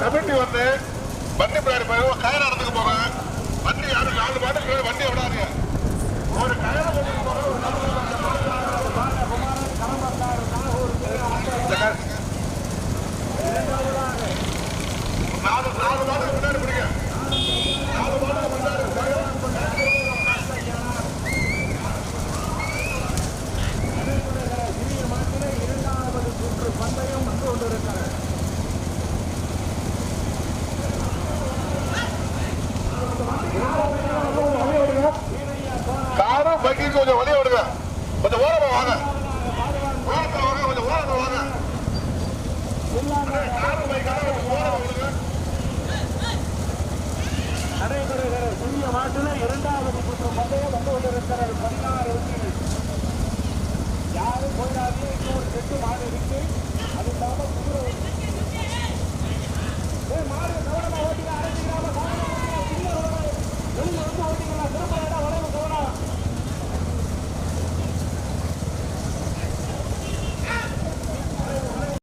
Committee வந்து வண்டி பின்னாடி யாரும் பாட்டுக்கு வண்டியை விடாதீங்க வண்டிக்கு கொஞ்சம் வழிய விடுங்க. கொஞ்சம் ஓரமா வாங்க. ஓரத்தில் வாங்க. கொஞ்சம் ஓரமா வாங்க நடைபெறுகிற புதிய மாட்டில் இரண்டாவது சுற்று பந்தயம் வந்து கொண்டிருக்கிற